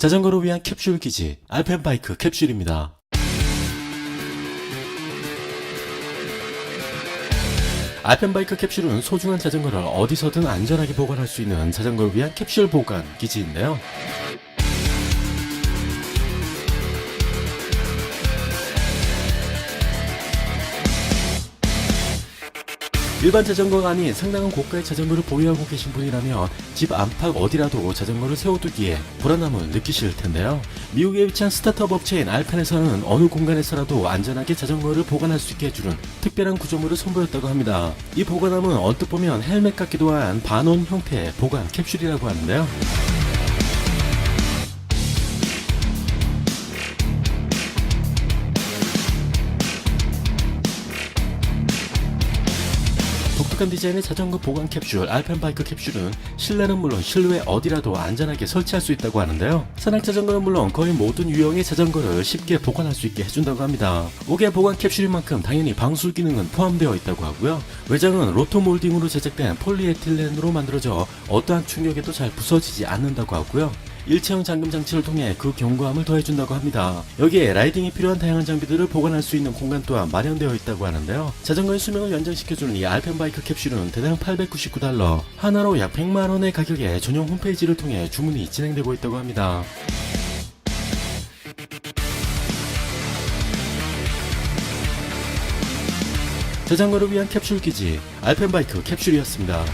자전거를 위한 캡슐 기지 알펜바이크 캡슐입니다. 알펜바이크 캡슐은 소중한 자전거를 어디서든 안전하게 보관할 수 있는 자전거를 위한 캡슐 보관 기지인데요. 일반 자전거가 아닌 상당한 고가의 자전거를 보유하고 계신 분이라면 집 안팎 어디라도 자전거를 세워두기에 불안함을 느끼실 텐데요. 미국에 위치한 스타트업 업체인 알펜에서는 어느 공간에서라도 안전하게 자전거를 보관할 수 있게 해주는 특별한 구조물을 선보였다고 합니다. 이 보관함은 언뜻 보면 헬멧 같기도 한 반원 형태의 보관 캡슐이라고 하는데요. 독특한 디자인의 자전거 보관 캡슐 알펜 바이크 캡슐은 실내는 물론 실외 어디라도 안전하게 설치할 수 있다고 하는데요. 산악 자전거는 물론 거의 모든 유형의 자전거를 쉽게 보관할 수 있게 해준다고 합니다. 5개 보관 캡슐인 만큼 당연히 방수 기능은 포함되어 있다고 하고요. 외장은 로토 몰딩으로 제작된 폴리에틸렌으로 만들어져 어떠한 충격에도 잘 부서지지 않는다고 하고요. 일체형 잠금 장치를 통해 그 견고함을 더해준다고 합니다. 여기에 라이딩이 필요한 다양한 장비들을 보관할 수 있는 공간 또한 마련되어 있다고 하는데요. 자전거의 수명을 연장시켜주는 이 알펜바이크 캡슐은 대당 899달러, 하나로 약 100만원의 가격에 전용 홈페이지를 통해 주문이 진행되고 있다고 합니다. 자전거를 위한 캡슐 기지 알펜바이크 캡슐이었습니다.